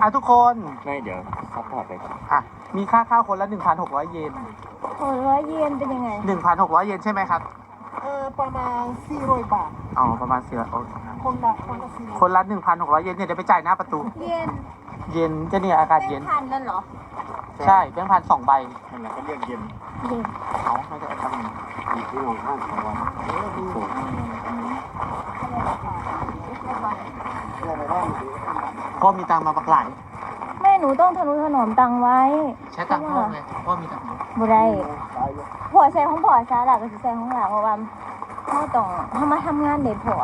อะทุกคนไม่เดี๋ยวซัพพอร์ตไปก่อนอะมีค่าข้าวคนละ 1,600 เยน โหร้อยเยนเป็นยังไง 1,600 เยนใช่ไหมครับ เออประมาณ400บาท อ๋อ ประมาณเสียโอเคคนละคนละสี่คนละ 1,600 เยนเนี่ยเดี๋ยวไปจ่ายหน้าประตู เย็นเย็นจะเนี่ยอากาศเป็เย็นน พันนั่นเหรอ ใช่แบงค์พันสองใบนั่นแหละก็เรียกเย็นเย็นเอาไม่ได้เอาตังค์มีที่ลงข้างของวันถูก พ่อมีตังค์มาปักหลายแม่หนูต้องทนุถนอมตังไว้ใช้ตังค์พ่อไงพ่อมีตังค์บ่ได้ผัวใส่ของผัวซะล่ะก็สิใส่ของหลานเพราะว่าเฮาต้องเฮามาทำงานเด็ผัว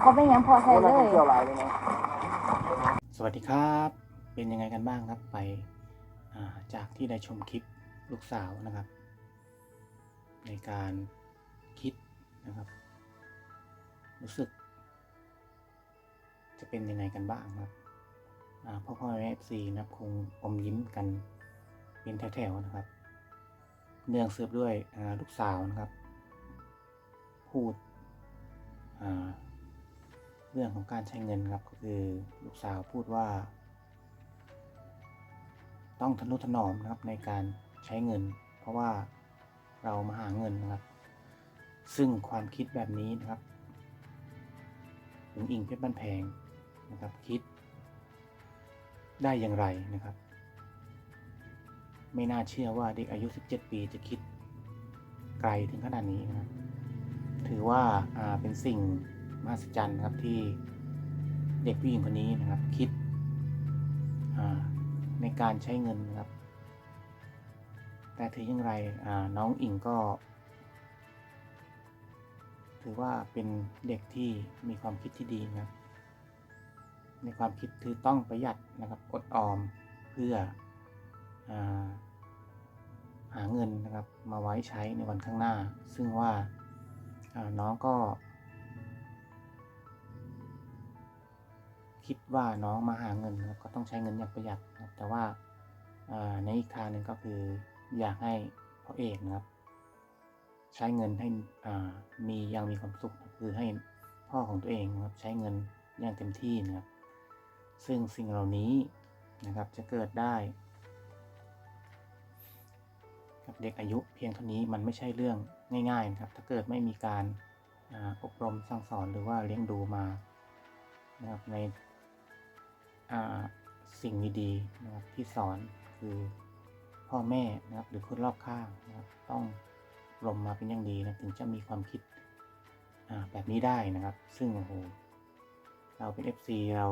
เขาเป็นหยังพอใส่เลย สวัสดีครับ เป็นยังไงกันบ้างครับไปอ่าจากที่ได้ชมคลิปลูกสาวนะครับ ในการคิดนะครับ รู้สึก จะเป็นยังไงกันบ้างครับอ่าพ่อพ่อแม่เอฟซีนะครับคงอมยิ้มกันเป็นแถวๆนะครับ เนื่องสืบด้วยลูกสาวนะครับ พูดเรื่องของการใช้เงินครับก็คือลูกสาวพูดว่า ต้องทนุถนอมนะครับในการใช้เงิน เพราะว่าเรามาหาเงินนะครับ ซึ่งความคิดแบบนี้นะครับถึงอิงเพชรบ้านแพง นะครับคิด ได้อย่างไรนะครับ ไม่น่าเชื่อว่าเด็กอายุ 17 ปีจะคิดไกลถึงขนาดนี้นะครับถือว่าาเป็นสิ่งมหัศจรรย์นะครับที่เด็กผู้หญิงคนนี้นะครับคิดในการใช้เงินนะครับ แต่ถึงอย่างไรน้องอิงก็ ถือว่าเป็นเด็กที่มีความคิดที่ดีนะครับ ในความคิดคือต้องประหยัดนะครับอดออมเพื่ออาหาเงินนะครับมาไว้ใช้ในวันข้างหน้า ซึ่งว่าน้องก็ คิดว่าน้องมาหาเงินก็ต้องใช้เงินอย่างประหยัดนะครับแต่ว่าในอีกทางหนึ่งก็คืออยากให้พ่อเอกนะครับ ใช้เงินให้มีอยังมีความสุขคือให้พ่อของตัวเองนะครับใช้เงินอย่างเต็มที่นะครับ ซึ่งสิ่งเหล่านี้นะครับจะเกิดได้ กับเด็กอายุเพียงเท่านี้มันไม่ใช่เรื่องง่ายๆนะครับ ถ้าเกิดไม่มีการอบรมสั่งสอนหรือว่าเลี้ยงดูมานะครับในสิ่งดีๆนะครับที่สอนคือพ่อแม่นะครับหรือคนรอบข้างนะครับต้องอบรมมาเป็นอย่างดีนะถึงจะมีความคิดแบบนี้ได้นะครับ ซึ่งโอ้โหเราเป็น FC เรา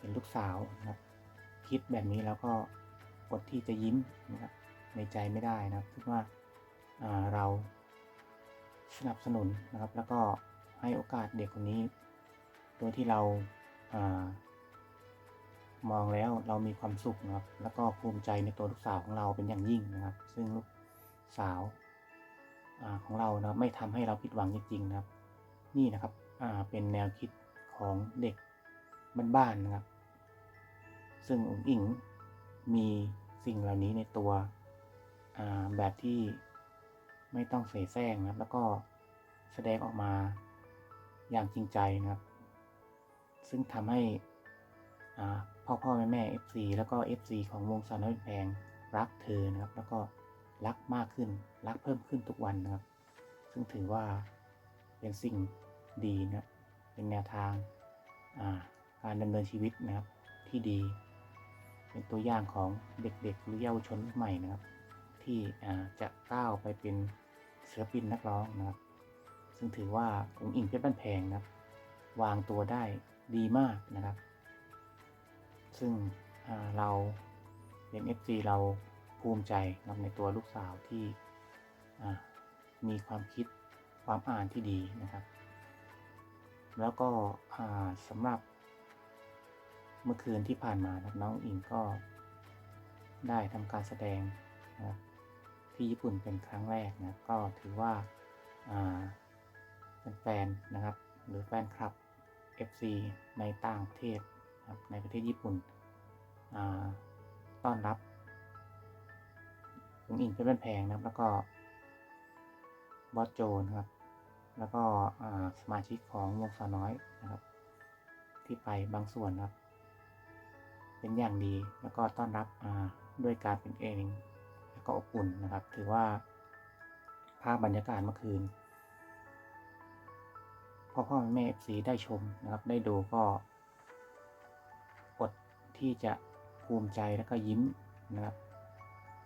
เป็นลูกสาวนะครับ คิดแบบนี้แล้วก็อดที่จะยิ้มนะครับในใจไม่ได้นะครับคิดว่าอ่าเราสนับสนุนนะครับ แล้วก็ให้โอกาสเด็กคนนี้โดยที่เราอามองแล้วเรามีความสุขนะครับ แล้วก็ภูมิใจในตัวลูกสาวของเราเป็นอย่างยิ่งนะครับ ซึ่งลูกสาวอาของเรานะไม่ทำให้เราผิดหวังจริงๆนะครับ นี่นะครับเป็นแนวคิดของเด็กบ้านๆนะครับ ซึ่งอุ๋งอิงมีสิ่งเหล่านี้ในตัวแบบที่ไม่ต้องเสแสร้งนะครับ แล้วก็แสดงออกมาอย่างจริงใจนะครับ ซึ่งทำให้พ่อพ่อแม่แม่ FC แล้วก็ FC ของวงสาวน้อยแพงรักเธอนะครับ แล้วก็รักมากขึ้น รักเพิ่มขึ้นทุกวันนะครับ ซึ่งถือว่าเป็นสิ่งดีนะครับ เป็นแนวทางาการดำเนินชีวิตนะครับที่ดี เป็นตัวอย่างของเด็กๆ หรือเยาวชนใหม่นะครับ ที่จะก้าวไปเป็นศิลปินนักร้องนะครับ ซึ่งถือว่าองค์อิงเพชรบ้านแพงนะครับ วางตัวได้ดีมากนะครับ ซึ่งเราเป็น FC เราภูมิใจนะครับในตัวลูกสาวที่มีความคิดความอ่านที่ดีนะครับ แล้วก็สำหรับ เมื่อคืนที่ผ่านมาน้องอิงก็ได้ทำการแสดงนะครับที่ญี่ปุ่นเป็นครั้งแรกนะก็ถือว่าอ่าแฟนๆนะครับ หรือแฟนคลับ FC ในต่างประเทศนะครับในประเทศญี่ปุ่นต้อนรับองอิงเป็นแพงนะครับ แล้วก็บอสโจนะครับ แล้วก็สมาชิกของวงสาวน้อยนะครับ ที่ไปบางส่วนนะครับ เป็นอย่างดี แล้วก็ต้อนรับด้วยการเป็นเอง แล้วก็อบอุ่นนะครับ ถือว่าภาพบรรยากาศเมื่อคืนพ่อพ่อแม่เอฟซีได้ชมนะครับ ได้ดูก็อดที่จะภูมิใจแล้วก็ยิ้มนะครับ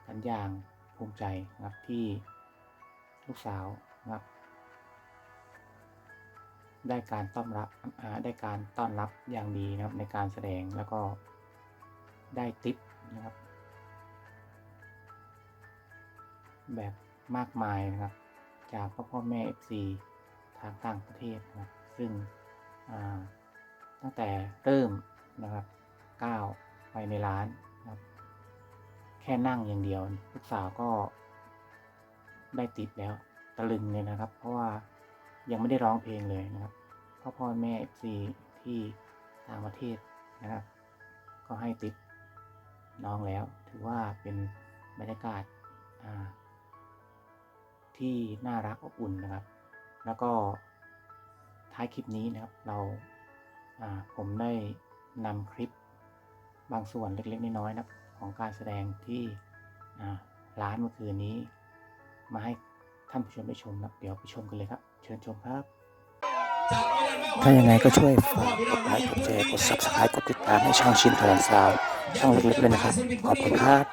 กันอย่างภูมิใจนะครับที่ลูกสาวนะครับ ได้การต้อนรับได้การต้อนรับอย่างดีนะครับในการแสดงแล้วก็ ได้ติปนะครับ แบบมากมายนะครับ จากพ่อพ่อแม่ FC ทางต่างประเทศนะครับ ซึ่งตั้งแต่เริ่มนะครับก้าวไปในร้านนะครับ แค่นั่งอย่างเดียวลูกสาวก็ได้ติดแล้วตะลึงเลยนะครับ เพราะว่ายังไม่ได้ร้องเพลงเลยนะครับพ่อพ่อแม่ FC ที่ต่างประเทศนะครับ ก็ให้ติด น้องแล้ว ถือว่าเป็นบรรยากาศที่น่ารักอบอุ่นนะครับ แล้วก็ท้ายคลิปนี้นะครับเราาผมได้นำคลิปบางส่วนเล็กๆน้อยๆนะครับของการแสดงที่ร้านเมื่อคืนนี้ มาให้ท่านผู้ชมได้ชมนะเดี๋ยวไปชมกันเลยครับ เชิญชมครับ ถ้ายังไงก็ช่วยฝากกดไลค์กดแชร์กด subscribe กดติดตามให้ช่องชินแถลงซาว ช่องเล็กๆเลยนะครับ ขอบคุณครับ